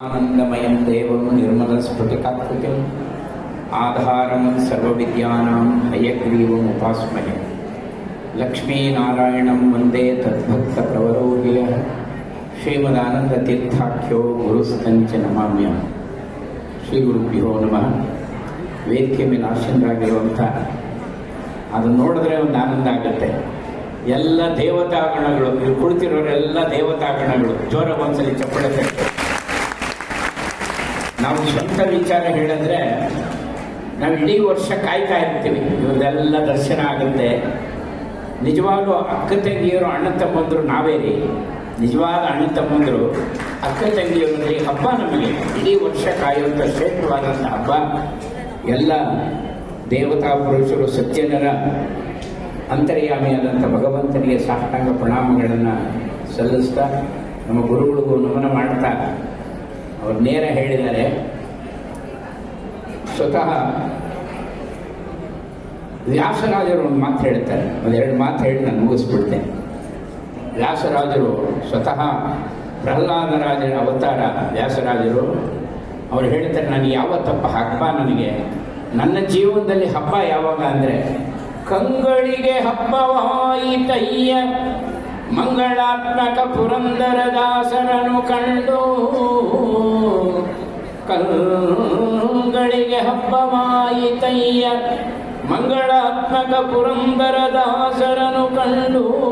आनन्दमयं देवं निर्मलस्फुटिकाकृतिम् आधारं सर्वविद्यानां हयग्रीवमुपास्महे लक्ष्मीनारायणं वन्दे तद्भक्तप्रवरोगिलः ಶ್ರೀಮದಾನಂದತೀರ್ಥಾಖ್ಯೋ ಗುರುಸ್ತಂಚ ನಮಾಮ್ಯ ಶ್ರೀ ಗುರುಭ್ಯೋ ನಮಃ ವೇದಿಕೆ ಮೇಲೆ ಆಸೀನರಾಗಿರುವಂಥ ಅದು ನೋಡಿದ್ರೆ ಒಂದು ಆನಂದ ಆಗುತ್ತೆ ಎಲ್ಲ ದೇವತಾಗಣಗಳು ಇಲ್ಲಿ ಕುಳಿತಿರೋರೆಲ್ಲ ದೇವತಾಗಣಗಳು ಜೋರ ಒಂದ್ಸಲಿ ಚಪ್ಪಳೆ ತಟ್ಟೆ ನಾವು ಸ್ವಂತ ವಿಚಾರ ಹೇಳಿದ್ರೆ ನಾವು ಇಡೀ ವರ್ಷ ಕಾಯ್ತಾ ಇರ್ತೀವಿ. ಇವ್ರದೆಲ್ಲ ದರ್ಶನ ಆಗುತ್ತೆ. ನಿಜವಾಗ್ಲೂ ಅಕ್ಕ ತಂಗಿಯರು ಅಣ್ಣ ತಮ್ಮಂದರು ನಾವೇ ರೀ. ನಿಜವಾದ ಅಣ್ಣ ತಮ್ಮಂದರು, ಅಕ್ಕ ತಂಗಿಯವರಲ್ಲಿ ಹಬ್ಬ ನಮಗೆ. ಇಡೀ ವರ್ಷ ಕಾಯುವಂಥ ಶ್ರೇಷ್ಠವಾದಂಥ ಹಬ್ಬ. ಎಲ್ಲ ದೇವತಾ ಪುರುಷರು ಸಜ್ಜನರ ಅಂತರ್ಯಾಮಿಯಾದಂಥ ಭಗವಂತನಿಗೆ ಸಾಷ್ಟಾಂಗ ಪ್ರಣಾಮಗಳನ್ನು ಸಲ್ಲಿಸ್ತಾ ನಮ್ಮ ಗುರುಗಳಿಗೂ ನಮನ ಮಾಡ್ತಾ ಅವ್ರು ನೇರ ಹೇಳಿದ್ದಾರೆ. ಸ್ವತಃ ವ್ಯಾಸರಾಜರು ಒಂದು ಮಾತು ಹೇಳ್ತಾರೆ. ಒಂದೆರಡು ಮಾತು ಹೇಳಿ ನಾನು ಮುಗಿಸ್ಬಿಡ್ತೇನೆ. ವ್ಯಾಸರಾಜರು ಸ್ವತಃ ಪ್ರಹ್ಲಾದರಾಜರ ಅವತಾರ ವ್ಯಾಸರಾಜರು. ಅವರು ಹೇಳ್ತಾರೆ, ನಾನು ಯಾವತ್ತಪ್ಪ ಹಬ್ಬ ನನಗೆ? ನನ್ನ ಜೀವನದಲ್ಲಿ ಹಬ್ಬ ಯಾವಾಗ ಅಂದರೆ, ಕಂಗಳಿಗೆ ಹಬ್ಬವಾಯಿತಯ್ಯ ಮಂಗಳಾತ್ಮಕ ಪುರಂದರ ದಾಸರನು ಕಂಡು ಕಲ್ಲುಗಳಿಗೆ ಹಬ್ಬವಾಯಿತಯ್ಯ ಮಂಗಳಾತ್ಮಕ ಪುರಂದರ ದಾಸರನು ಕಂಡು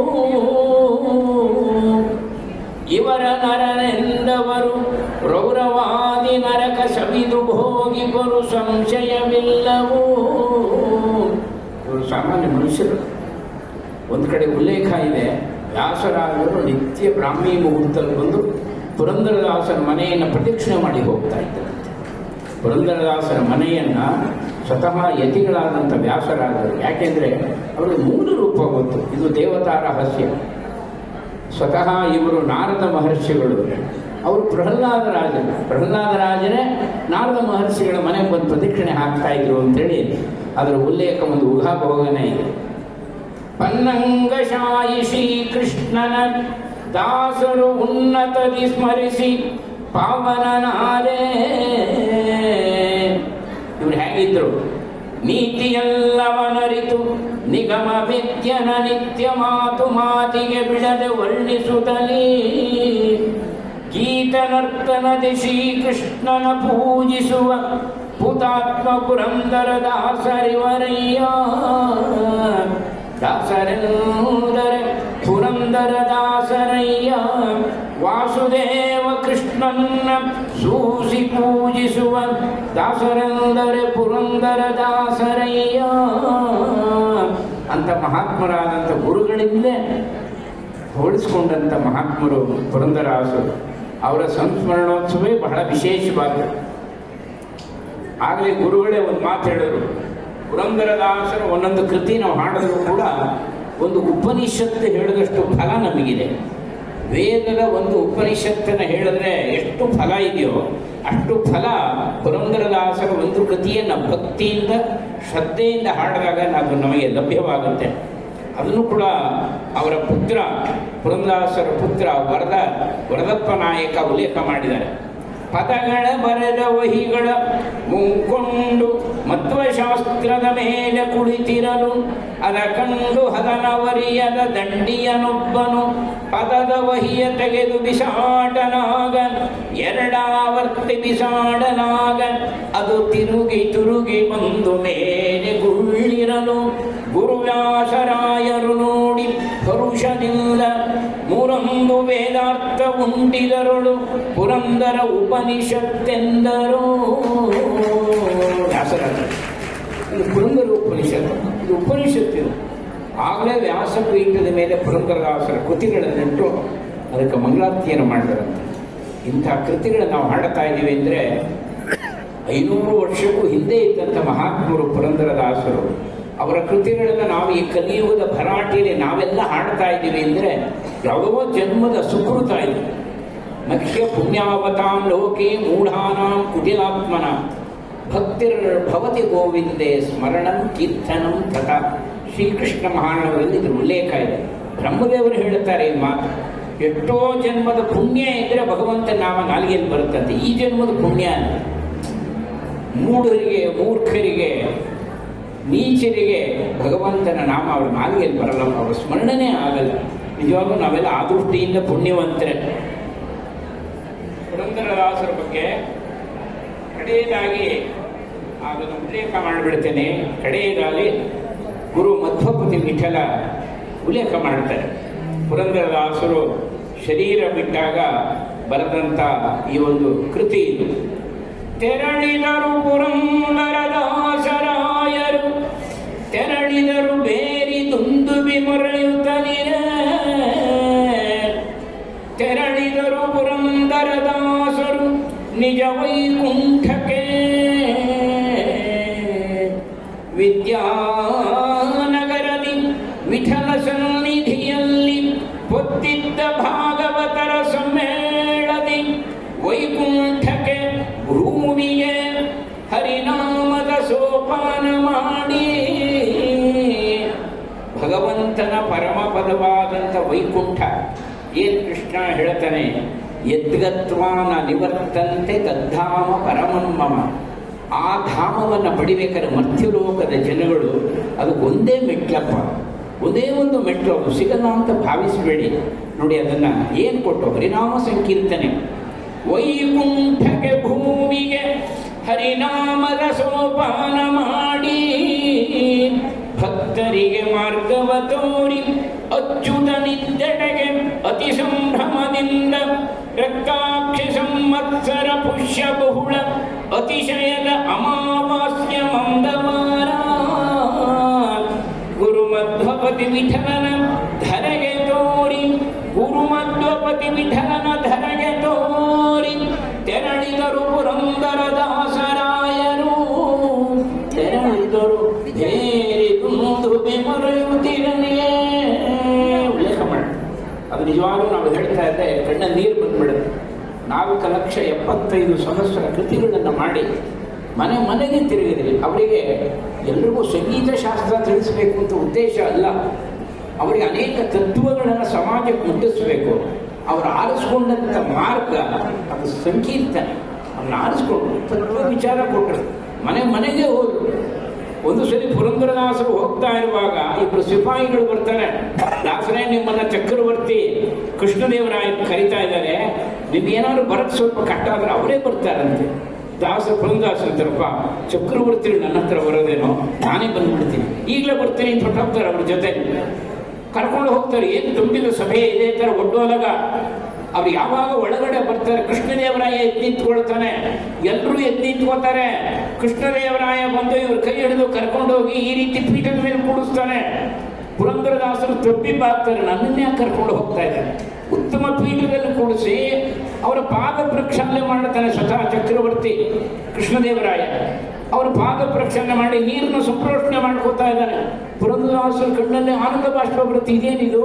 ಇವರ ನರನೆಂದವರು ರೌರವಾದಿ ನರಕ ಸವಿದು ಭೋಗಿಬರು ಸಂಶಯವಿಲ್ಲವೂ. ಸಾಮಾನ್ಯ ಮನುಷ್ಯರು. ಒಂದು ಕಡೆ ಉಲ್ಲೇಖ ಇದೆ. ವ್ಯಾಸರಾಜರು ನಿತ್ಯ ಬ್ರಾಹ್ಮಿ ಮುಹೂರ್ತದಲ್ಲಿ ಬಂದು ಪುರಂದರದಾಸರ ಮನೆಯನ್ನು ಪ್ರದಕ್ಷಿಣೆ ಮಾಡಿ ಹೋಗ್ತಾ ಇದ್ದರಂತೆ ಪುರಂದರದಾಸರ ಮನೆಯನ್ನು ಸ್ವತಃ ಯತಿಗಳಾದಂಥ ವ್ಯಾಸರಾಜರು ಯಾಕೆಂದರೆ ಅವರಿಗೆ ಮೂಲ ರೂಪ ಗೊತ್ತು. ಇದು ದೇವತಾ ರಹಸ್ಯ. ಸ್ವತಃ ಇವರು ನಾರದ ಮಹರ್ಷಿಗಳು. ಅವರು ಪ್ರಹ್ಲಾದರಾಜರು ಪ್ರಹ್ಲಾದರಾಜರೇ ನಾರದ ಮಹರ್ಷಿಗಳ ಮನೆಗೆ ಬಂದು ಪ್ರದಕ್ಷಿಣೆ ಹಾಕ್ತಾ ಇದ್ರು ಅಂತೇಳಿ ಅದರ ಉಲ್ಲೇಖ ಒಂದು ಊಹಾಭೋಗನೇ ಇದೆ. ಪನ್ನಂಗಶಾಯಿ ಶ್ರೀಕೃಷ್ಣನ ದಾಸರು ಉನ್ನತದಿ ಸ್ಮರಿಸಿ ಪಾವನನಾರೇ ಇವ್ರು ಹೇಗಿದ್ರು? ನೀತಿಯಲ್ಲವನರಿತು, ನಿಗಮ ವಿದ್ಯನ ನಿತ್ಯ ಮಾತು ಮಾತಿಗೆ ಬಿಡದೆ ವರ್ಣಿಸುತ್ತಲೀ. ಗೀತ ನರ್ತನದಿ ಶ್ರೀಕೃಷ್ಣನ ಪೂಜಿಸುವ ಪುತಾತ್ಮ ಪುರಂದರ ದಾಸರಿವರಯ್ಯ. ದಾಸರೆಂದರೆ ಪುರಂದರ ದಾಸರಯ್ಯ, ವಾಸುದೇವ ಕೃಷ್ಣನ್ನ ಸೂಸಿ ಪೂಜಿಸುವ ದಾಸರಂದರೆ ಪುರಂದರ ದಾಸರಯ್ಯ. ಅಂತ ಮಹಾತ್ಮರಾದಂಥ ಗುರುಗಳಿಂದಲೇ ಹೋಲಿಸ್ಕೊಂಡಂಥ ಮಹಾತ್ಮರು ಪುರಂದರಾಸರು. ಅವರ ಸಂಸ್ಮರಣೋತ್ಸವೇ ಬಹಳ ವಿಶೇಷವಾದ ಆಗಲೇ ಗುರುಗಳೇ ಒಂದು ಮಾತು ಹೇಳಿದ್ರು. ಪುರಂದರದಾಸರ ಒಂದೊಂದು ಕೃತಿ ನಾವು ಹಾಡಿದ್ರು ಕೂಡ ಒಂದು ಉಪನಿಷತ್ತು ಹೇಳಿದಷ್ಟು ಫಲ ನಮಗಿದೆ. ವೇದದ ಒಂದು ಉಪನಿಷತ್ತನ್ನು ಹೇಳಿದ್ರೆ ಎಷ್ಟು ಫಲ ಇದೆಯೋ ಅಷ್ಟು ಫಲ ಪುರಂದರದಾಸರ ಒಂದು ಕೃತಿಯನ್ನು ಭಕ್ತಿಯಿಂದ, ಶ್ರದ್ಧೆಯಿಂದ ಹಾಡಿದಾಗ ನಾವು ನಮಗೆ ಲಭ್ಯವಾಗುತ್ತೆ. ಅದನ್ನು ಕೂಡ ಅವರ ಪುತ್ರ ಪುರಂದರದಾಸರ ಪುತ್ರ ವರದ ವರದಪ್ಪ ನಾಯಕ ಉಲ್ಲೇಖ ಮಾಡಿದ್ದಾರೆ. ಪದಗಳ ಬರೆದ ವಹಿಗಳ ಮುಂಕೊಂಡು ಮತ್ವಶಾಸ್ತ್ರದ ಮೇಲೆ ಕುಳಿತಿರಲು ಅದ ಕಂಡು ಹದನವರಿಯದ ದಂಡಿಯನೊಬ್ಬನು ಪದದ ವಹಿಯ ತೆಗೆದು ಬಿಸಾಡನಾಗ ಎರಡಾವರ್ತಿ ಬಿಸಾಡನಾಗ ಅದು ತಿರುಗಿ ತಿರುಗಿ ಬಂದು ಮೇಲೆ ಗುಳ್ಳಿರಲು. ಗುರುವ್ಯಾಸರಾಯರು ನೋಡಿ ಪರುಷದಿಂದ ಮೂರೊಂದು ವೇದಾರ್ಥ ಉಂಟಿದರಳು ಪುರಂದರ ಉಪನಿಷತ್ತೆಂದರು. ವ್ಯಾಸರಾಜ ಪುರಂದರ ಉಪನಿಷತ್ತು. ಇದು ಉಪನಿಷತ್ತು ಇದು. ಆಗಲೇ ವ್ಯಾಸಪೀಠದ ಮೇಲೆ ಪುರಂದರದಾಸರ ಕೃತಿಗಳನ್ನಿಟ್ಟು ಅದಕ್ಕೆ ಮಂಗಳಾರತಿಯನ್ನು ಮಾಡಿದರಂತೆ. ಇಂಥ ಕೃತಿಗಳನ್ನು ನಾವು ಹಾಡುತ್ತಾ ಇದ್ದೀವಿ ಅಂದರೆ ಐನೂರು ವರ್ಷಕ್ಕೂ ಹಿಂದೆ ಇದ್ದಂಥ ಮಹಾತ್ಮರು ಪುರಂದರದಾಸರು ಅವರ ಕೃತಿಗಳನ್ನು ನಾವು ಈ ಕಲಿಯುಗದ ಭರಾಟೆಯಲ್ಲಿ ನಾವೆಲ್ಲ ಹಾಡ್ತಾ ಇದ್ದೀವಿ ಅಂದರೆ ಯಾವುದೋ ಜನ್ಮದ ಸುಕೃತ ಇದು. ಮಖ್ಯ ಪುಣ್ಯಾವತಾಂ ಲೋಕೆ ಮೂಢಾನಾಂ ಕುಟಿಲಾತ್ಮನ. ಭಕ್ತಿರ್ ಭವತಿ ಗೋವಿಂದೇ ಸ್ಮರಣಂ ಕೀರ್ತನಂ ತಥಾ ಶ್ರೀಕೃಷ್ಣ ಮಹಾನವರಲ್ಲಿ ಇದ್ರ ಉಲ್ಲೇಖ ಇದೆ. ಬ್ರಹ್ಮದೇವರು ಹೇಳುತ್ತಾರೆ ಈ ಮಾತು. ಎಷ್ಟೋ ಜನ್ಮದ ಪುಣ್ಯ ಇದ್ರೆ ಭಗವಂತ ನಾಮ ನಾಲಿಗೆಯಲ್ಲಿ ಬರುತ್ತಂತೆ. ಈ ಜನ್ಮದ ಪುಣ್ಯ ಮೂಢರಿಗೆ, ಮೂರ್ಖರಿಗೆ ನೀಚರಿಗೆ ಭಗವಂತನ ನಾಮ ಅವ್ರ ನಾಲಿಗೆಯಲ್ಲಿ ಬರಲ್ಲ, ಅವರ ಸ್ಮರಣೆ ಆಗಲ್ಲ. ನಿಜವಾಗ್ಲೂ ನಾವೆಲ್ಲ ಆ ದೃಷ್ಟಿಯಿಂದ ಪುಣ್ಯವಂತರೆ. ಪುರಂದರದಾಸರ ಬಗ್ಗೆ ಕಡೆಯದಾಗಿ ಅದನ್ನು ಉಲ್ಲೇಖ ಮಾಡಿಬಿಡ್ತೇನೆ. ಕಡೆಯದಾಗಿ ಗುರು ಮಧ್ವಪತಿ ವಿಠಲ ಉಲ್ಲೇಖ ಮಾಡ್ತಾರೆ. ಪುರಂದರದಾಸರು ಶರೀರ ಬಿಟ್ಟಾಗ ಬರೆದಂಥ ಈ ಒಂದು ಕೃತಿ ಇದು. ತೆರಳಿದರು ಪುರಂದರದಾಸರಾಯರು ತೆರಳಿದರು ಬೇರಿ ದುಂದುಬಿ ಮೊರೆಯುತ್ತಲಿರೆ ತೆರಳಿದರು ಪುರಂದರದಾಸರು ನಿಜ ವೈಕುಂಠಕ್ಕೆ ವಿದ್ಯಾನಗರದಿ ಪದವಾದಂಥ ವೈಕುಂಠ. ಏನ್ ಕೃಷ್ಣ ಹೇಳ್ತಾನೆ? ಯದ್ಗತ್ವಾನ ನಿವರ್ತಂತೆ ತದ್ಧಾಮ ಪರಮನ್ಮಮ. ಆ ಧಾಮವನ್ನು ಪಡಿಬೇಕಾದ್ರೆ ಮತ್ಯಲೋಕದ ಜನಗಳು ಅದು ಒಂದೇ ಮೆಟ್ಲಪ್ಪ. ಒಂದೇ ಒಂದು ಮೆಟ್ಲು ಅದು ಸಿಗಲ್ಲ ಅಂತ ಭಾವಿಸಬೇಡಿ. ನೋಡಿ ಅದನ್ನ ಏನು ಕೊಟ್ಟು? ಹರಿನಾಮ ಸಂಕೀರ್ತನೆ. ವೈಕುಂಠಕ್ಕೆ ಭೂಮಿಗೆ ಹರಿನಾಮದ ಸೋಪಾನ ಮಾಡಿ ಭಕ್ತರಿಗೆ ಮಾರ್ಗವ ತೋರಿ ಅಚ್ಯುತನಿದ್ದೆಡೆಗೆ ಅತಿ ಸಂಭ್ರಮದಿಂದ ರಕ್ತಾಕ್ಷಿ ಸಂವತ್ಸರ ಪುಷ್ಯ ಬಹುಳ ಅತಿಶಯದ ಅಮಾವಾಸ್ಯ ಮಂದವಾರ ಗುರುಮಧ್ವಪತಿ ವಿಠಲನ ಧರೆಗೆ ತೋರಿ ಗುರುಮಧ್ವಪತಿ ವಿಠಲನ ಕಣ್ಣ ನೀರು ಬಂದ್ಬಿಡುತ್ತೆ. ನಾಲ್ಕು ಲಕ್ಷ ಎಪ್ಪತ್ತೈದು ಸಹಸ್ರ ಕೃತಿಗಳನ್ನು ಮಾಡಿ ಮನೆ ಮನೆಗೆ ತಿರುಗಿದ್ರಿ ಅವರಿಗೆ ಎಲ್ರಿಗೂ ಸಂಗೀತ ಶಾಸ್ತ್ರ ತಿಳಿಸಬೇಕು ಅಂತ ಉದ್ದೇಶ ಅಲ್ಲ. ಅವರಿಗೆ ಅನೇಕ ತತ್ವಗಳನ್ನು ಸಮಾಜಕ್ಕೆ ಮುಟ್ಟಿಸಬೇಕು. ಅವರು ಆರಿಸ್ಕೊಂಡಂಥ ಮಾರ್ಗ, ಅದು ಸಂಕೀರ್ತನೆ. ಅವ್ರನ್ನ ಆರಿಸ್ಕೊಂಡು ತತ್ವ ವಿಚಾರ ಕೊಟ್ಟರು ಮನೆ ಮನೆಗೆ ಹೋದ್ರು. ಒಂದು ಸರಿ ಪುರಂದರದಾಸರು ಹೋಗ್ತಾ ಇರುವಾಗ ಇಬ್ಬರು ಸಿಪಾಯಿಗಳು ಬರ್ತಾರೆ. ದಾಸರೇ, ನಿಮ್ಮನ್ನ ಚಕ್ರವರ್ತಿ ಕೃಷ್ಣದೇವರಾಯ ಕರಿತಾ ಇದ್ದಾರೆ. ನಿಮ್ಗೇನಾದ್ರು ಬರಕ್ ಸ್ವಲ್ಪ ಕಷ್ಟ ಆದ್ರೆ ಅವರೇ ಬರ್ತಾರಂತೆ. ದಾಸ ಪುರಂದಾಸ ತರಪ್ಪ ಚಕ್ರವರ್ತಿ ನನ್ನ ಹತ್ರ ಬರೋದೇನೋ, ನಾನೇ ಬಂದ್ಬಿಡ್ತೀನಿ. ಈಗಲೇ ಬರ್ತೀನಿ ಅಂತ ಹೊರಟೋಗ್ತಾರೆ ಅವ್ರ ಜೊತೆ. ಕರ್ಕೊಂಡು ಹೋಗ್ತಾರೆ. ಏನು ತುಂಬಿದ ಸಭೆ ಇದೆ ತರ ಒಡ್ಡೋಲಗ. ಅವ್ರು ಯಾವಾಗ ಒಳಗಡೆ ಬರ್ತಾರೆ ಕೃಷ್ಣದೇವರಾಯ ಎದ್ದು ನಿಂತ್ಕೊಳ್ತಾನೆ. ಎಲ್ಲರೂ ಎದ್ದು ನಿಂತ್ಕೋತಾರೆ ಕೃಷ್ಣದೇವರಾಯ ಬಂದು ಇವ್ರ ಕೈ ಹಿಡಿದು ಕರ್ಕೊಂಡೋಗಿ ಈ ರೀತಿ ಪೀಠದ ಮೇಲೆ ಕೂಡಿಸ್ತಾನೆ. ಪುರಂದರದಾಸರು ತೊಪ್ಪಿ ಬಾಕ್ತಾರೆ ನನ್ನನ್ನೇ ಕರ್ಕೊಂಡು ಹೋಗ್ತಾ ಇದ್ದಾರೆ. ಉತ್ತಮ ಪೀಠದಲ್ಲಿ ಕೂಡಿಸಿ ಅವರ ಪಾದ ಪ್ರಕ್ಷಾಲನೆ ಮಾಡ್ತಾನೆ ಸ್ವತಃ ಚಕ್ರವರ್ತಿ ಕೃಷ್ಣದೇವರಾಯ ಅವರು ಪಾದ ಪ್ರಕ್ಷಾಲನೆ ಮಾಡಿ ನೀರನ್ನು ಸಂಪ್ರೋಷಣೆ ಮಾಡ್ಕೋತಾ ಇದ್ದಾನೆ ಪುರಂದರದಾಸರ ಕಣ್ಣಲ್ಲಿ ಆನಂದ ಬಾಷ್ಪ ಬರುತ್ತೆ ಇದೇನಿದು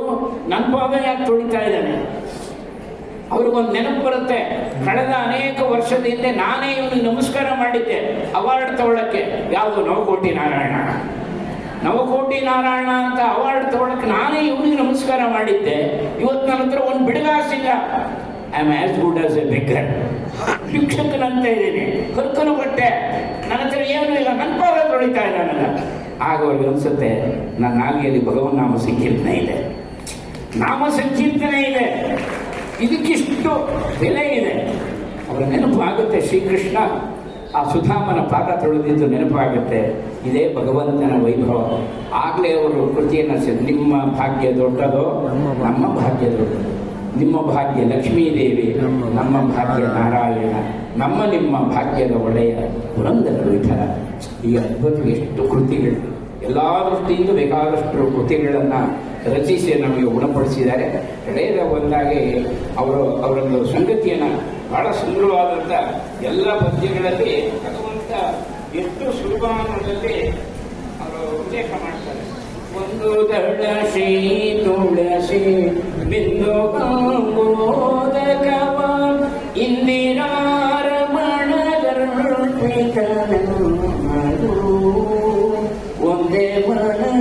ನನ್ನ ಪಾದ ಯಾಕೆ ತೊಳಿತಾ ಇದ್ದಾನೆ? ಅವ್ರಿಗೊಂದು ನೆನಪು ಬರುತ್ತೆ. ಕಳೆದ ಅನೇಕ ವರ್ಷದ ಹಿಂದೆ ನಾನೇ ಇವನಿಗೆ ನಮಸ್ಕಾರ ಮಾಡಿದ್ದೆ. ಅವಾರ್ಡ್ ತಗೊಳ್ಳಕ್ಕೆ ಯಾವುದು? ನವಕೋಟಿ ನಾರಾಯಣ. ನವಕೋಟಿ ನಾರಾಯಣ ಅಂತ ಅವಾರ್ಡ್ ತಗೊಳಕ್ಕೆ ನಾನೇ ಇವನಿಗೆ ನಮಸ್ಕಾರ ಮಾಡಿದ್ದೆ. ಇವತ್ತು ನನ್ನ ಹತ್ರ ಒಂದು ಬಿಡುಗಾಸಿಲ್ಲ I am as good as a beggar ಶಿಕ್ಷಕನಂತ ಇದ್ದೀನಿ. ಕರ್ಕನು ಬಟ್ಟೆ ನನ್ನ ಹತ್ರ ಏನೂ ಇಲ್ಲ. ನನ್ನ ಪಾದ ತೊಳಿತಾ ಇದ್ದಾನಲ್ಲ ಆಗ ಅವ್ರಿಗೆ ಅನ್ಸುತ್ತೆ, ನನ್ನ ನಾಲಿಗೆಯಲ್ಲಿ ಭಗವನ್ ನಾಮ ಸಂಕೀರ್ತನೆ ಇದೆ. ನಾಮ ಸಂಕೀರ್ತನೆ ಇದೆ. ಇದಕ್ಕಿಷ್ಟು ಬೆಲೆ ಇದೆ. ಅವರ ನೆನಪು ಆಗುತ್ತೆ ಶ್ರೀಕೃಷ್ಣ. ಆ ಸುಧಾಮನ ಪಾದ ತೊಳೆದಿದ್ದು ನೆನಪಾಗುತ್ತೆ. ಇದೇ ಭಗವಂತನ ವೈಭವ. ಆಗಲೇ ಅವರು ಕೃತಿಯನ್ನು ಸ- ನಿಮ್ಮ ಭಾಗ್ಯ ದೊಡ್ಡದೋ ನಮ್ಮ ಭಾಗ್ಯ. ದೊಡ್ಡದು. ನಿಮ್ಮ ಭಾಗ್ಯ ಲಕ್ಷ್ಮೀದೇವಿ ನಮ್ಮ ಭಾಗ್ಯ ನಾರಾಯಣ ನಮ್ಮ ನಿಮ್ಮ ಭಾಗ್ಯದ ಒಡೆಯ ಪುರಂದರ ವಿಠಲ. ಈ ಅದ್ಭುತ ಎಷ್ಟು ಕೃತಿಗಳು. ಎಲ್ಲ ದೃಷ್ಟಿಯಿಂದ ಬೇಕಾದಷ್ಟು ಕೃತಿಗಳನ್ನು ರಚಿಸಿ ನಮಗೆ ಗುಣಪಡಿಸಿದ್ದಾರೆ. ಕಡೆಯದ ಒಂದಾಗಿ ಅವರು ಅವರೊಂದು ಸಂಗತಿಯನ್ನು ಬಹಳ ಸುಂದರವಾದಂಥ ಎಲ್ಲ ಪದ್ಯಗಳಲ್ಲಿ ಭಗವಂತ ಎಷ್ಟು ಸುಲಭ ಅವರು ಉಲ್ಲೇಖ ಮಾಡ್ತಾರೆ. ಒಂದು ದಡ ಶ್ರೀ ತುಳಸಿ, ಬಿಂದು ಕಾಂಬೋದಕವ ಇಂದಿರಾರಮಣಗರ್ಪಿತನದು ಒಂದೇ ಮನದಲ್ಲಿ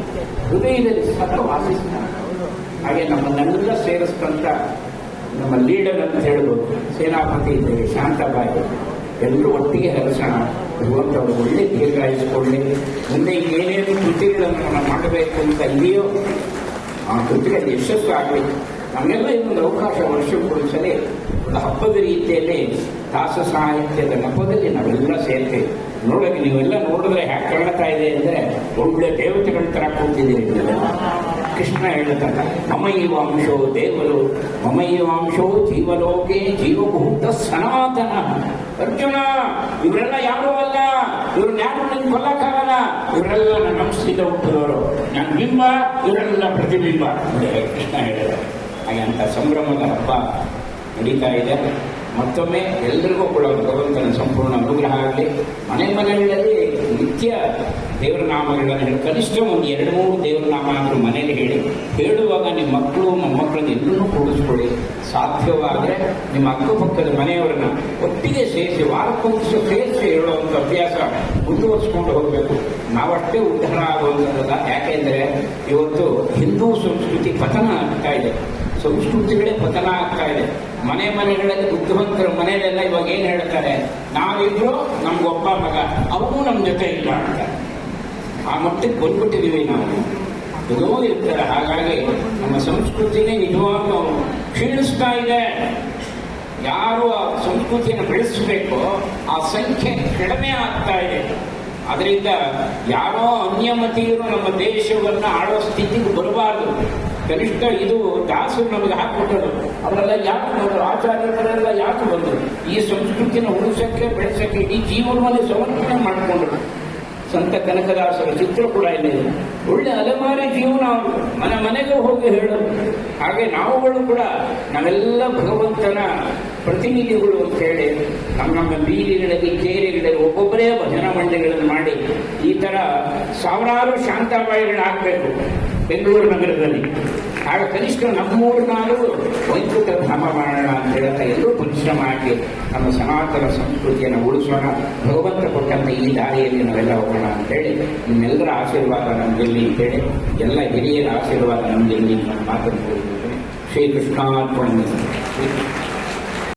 ಹೃದಯದಲ್ಲಿ ಸತ ವಾಸಿಸ್ತಾನೆ ಹಾಗೆ ನಮ್ಮನ್ನೆಲ್ಲ ಸೇರಿಸ್ಕೊಂತ ನಮ್ಮ ಲೀಡರ್ ಅಂತ ಹೇಳ್ಬೋದು, ಸೇನಾಪತಿ ಇದ್ದೇವೆ, ಶಾಂತಬಾಯಿ. ಎಲ್ಲರೂ ಒಟ್ಟಿಗೆ ಹರಿಸೋಣ. ಭಗವಂತವರು ಒಳ್ಳೆ ದೀರ್ಘಾಯಿಸಿಕೊಳ್ಳಿ ಮುಂದೆ ಏನೇನು ಕೃತಿಗಳನ್ನು ನಾವು ಮಾಡಬೇಕು ಅಂತ ಇದೆಯೋ, ಆ ಕೃತಿಯಲ್ಲಿ ಯಶಸ್ಸು ಆಗಬೇಕು ನಮಗೆಲ್ಲ ಇನ್ನೊಂದು ಅವಕಾಶ ವರ್ಷಕ್ಕೊಂದ್ಸಲಿ, ಒಂದು ಹಬ್ಬದ ರೀತಿಯಲ್ಲಿ ದಾಸ ಸಾಹಿತ್ಯದ ನೆಪದಲ್ಲಿ ನಾವೆಲ್ಲ ಸೇರ್ತೇವೆ. ನೋಡಕ್ಕೆ ನೀವೆಲ್ಲ ನೋಡಿದ್ರೆ ಹ್ಯಾಕ್ ಕಾಣ್ತಾ ಇದೆ ಅಂದರೆ ಒಳ್ಳೆ ದೇವತೆಗಳ ಥರ ಕೂತಿದ್ದೀರಿ. ಕೃಷ್ಣ ಹೇಳ್ತಾನ ಮಮೈವಾಂಶೋ ದೇವರು ಮಮೈವಾಂಶೋ ಜೀವಲೋಕೆ ಜೀವಭೂತ ಸನಾತನ. ಅರ್ಜುನ, ಇವರೆಲ್ಲ ಯಾರೂ ಅಲ್ಲ ಇವ್ರನ್ನ ಯಾರು ನಿಮ್ಗೆ ಕೊಲ್ಲಕ್ಕಾಗಲ್ಲ ಇವರೆಲ್ಲ ನನ್ನ ಅಂಶದಿಂದ ಹುಟ್ಟಿದವರು. ನನ್ನ ಬಿಂಬ, ಇವರೆಲ್ಲ ಪ್ರತಿಬಿಂಬ. ಕೃಷ್ಣ ಹೇಳಿದ ಹಾಗೆ ಅಂತ ಸಂಭ್ರಮದ ಹಬ್ಬ ನಡೀತಾ ಇದೆ. ಮತ್ತೊಮ್ಮೆ ಎಲ್ಲರಿಗೂ ಕೂಡ ಭಗವಂತನ ಸಂಪೂರ್ಣ ಅನುಗ್ರಹ ಆಗಲಿ. ಮನೆ ಮನೆಗಳಲ್ಲಿ ನಿತ್ಯ ದೇವರ ನಾಮಗಳನ್ನು ಹೇಳಿ, ಕನಿಷ್ಠ ಒಂದು ಎರಡು ಮೂರು ದೇವರ ನಾಮ ಆದರೂ ಮನೇಲಿ ಹೇಳಿ, ಹೇಳುವಾಗ ನಿಮ್ಮ ಮಕ್ಕಳು, ಮೊಮ್ಮಕ್ಕಳನ್ನ ಎಲ್ಲರೂ ಕೂಡಿಸ್ಕೊಳ್ಳಿ. ಸಾಧ್ಯವಾದರೆ ನಿಮ್ಮ ಅಕ್ಕಪಕ್ಕದ ಮನೆಯವರನ್ನ ಒಟ್ಟಿಗೆ ಸೇರಿಸಿ ವಾರಕ್ಕೊಂದು ಸೇರಿಸಿ ಹೇಳುವಂಥ ಅಭ್ಯಾಸ ಮುಂದುವರಿಸ್ಕೊಂಡು ಹೋಗಬೇಕು. ನಾವಷ್ಟೇ ಉದ್ಧಾರ ಆಗುವಂಥದ್ದಲ್ಲ ಯಾಕೆಂದರೆ ಇವತ್ತು ಹಿಂದೂ ಸಂಸ್ಕೃತಿ ಪತನ ಆಗ್ತಾ ಇದೆ. ಸಂಸ್ಕೃತಿಗಳೇ ಪತನ ಆಗ್ತಾ ಇದೆ. ಮನೆ ಮನೆಗಳಲ್ಲಿ ಬುದ್ಧಿವಂತರ ಮನೆಯಲ್ಲೆಲ್ಲ ಇವಾಗ ಏನು ಹೇಳ್ತಾರೆ? ನಾವಿದ್ರು ನಮ್ಗೊಬ್ಬ ಮಗ, ಅವನು ನಮ್ಮ ಜೊತೆ ಇಲ್ಲ ಅಂತ. ಆ ಮಟ್ಟಕ್ಕೆ ಬಂದ್ಬಿಟ್ಟಿದೀವಿ ನಾವು. ಏನೋ ಇರ್ತಾರೆ, ಹಾಗಾಗಿ ನಮ್ಮ ಸಂಸ್ಕೃತಿನೇ ನಿಜವಾಗ್ಲೂ ಕ್ಷೀಣಿಸ್ತಾ ಇದೆ. ಯಾರು ಆ ಸಂಸ್ಕೃತಿಯನ್ನು ಬೆಳೆಸಬೇಕು, ಆ ಸಂಖ್ಯೆ ಕಡಿಮೆ ಆಗ್ತಾ ಇದೆ. ಅದರಿಂದ ಯಾರೋ ಅನ್ಯಮತಿಯರು ನಮ್ಮ ದೇಶವನ್ನ ಆಳೋ ಸ್ಥಿತಿಗೆ ಬರಬಾರದು. ಕನಿಷ್ಠ ಇದು ದಾಸರು ನಮಗೆ ಹಾಕಿಬಿಟ್ಟರು ಅವರೆಲ್ಲ ಯಾಕೆ ಬಂದರು? ಆಚಾರ್ಯರೆಲ್ಲ ಯಾಕೆ ಬಂದರು? ಈ ಸಂಸ್ಕೃತಿನ ಉಳಿಸಕ್ಕೆ, ಬೆಳೆಸಕ್ಕೆ ಈ ಜೀವನವನ್ನು ಸಮರ್ಪಣೆ ಮಾಡಿಕೊಂಡರು. ಸಂತ ಕನಕದಾಸರ ಚಿತ್ರ ಕೂಡ ಇದೆ. ಒಳ್ಳೆ ಅಲೆಮಾರಿ ಜೀವನ ಅವರು. ಮನೆ ಮನೆಗೆ ಹೋಗಿ ಹೇಳೋದು ಹಾಗೆ ನಾವುಗಳು ಕೂಡ ನಾವೆಲ್ಲ ಭಗವಂತನ ಪ್ರತಿನಿಧಿಗಳು ಅಂತ ಹೇಳಿ ನಮ್ಮ ನಮ್ಮ ಬೀದಿಗಳಲ್ಲಿ, ಕೇರಿಗಳಲ್ಲಿ ಒಬ್ಬೊಬ್ಬರೇ ಭಜನಾ ಮಂಡಳಿಗಳನ್ನು ಮಾಡಿ ಈ ಥರ ಸಾವಿರಾರು ಶಾಂತಾಬಾಯಿಗಳಾಗಬೇಕು ಬೆಂಗಳೂರು ನಗರದಲ್ಲಿ. ಆಗ ಕನಿಷ್ಠ ನಾಲ್ಕು ವೈಕುಂಠ ಧಾಮ ಮಾಡೋಣ ಅಂತ ಹೇಳ್ತಾ ಎಲ್ಲರೂ ಪರಿಶ್ರಮ ಹಾಕಿ ನಮ್ಮ ಸನಾತನ ಸಂಸ್ಕೃತಿಯನ್ನು ಉಳಿಸೋಣ, ಭಗವಂತ ಕೊಟ್ಟಂತ ಈ ದಾರಿಯಲ್ಲಿ ನಾವೆಲ್ಲ ಹೋಗೋಣ ಅಂತ ಹೇಳಿ ನಿಮ್ಮೆಲ್ಲರ ಆಶೀರ್ವಾದ ನಮ್ಗೆಲ್ಲಿ ಅಂತ ಹೇಳಿ ಎಲ್ಲ ಹಿರಿಯರ ಆಶೀರ್ವಾದ ನಮ್ಗೆಲ್ಲಿ ನಮ್ಮ ಮಾತನ್ನು ಶ್ರೀಕೃಷ್ಣಾರ್ಪಣೆ. ಶ್ರೀ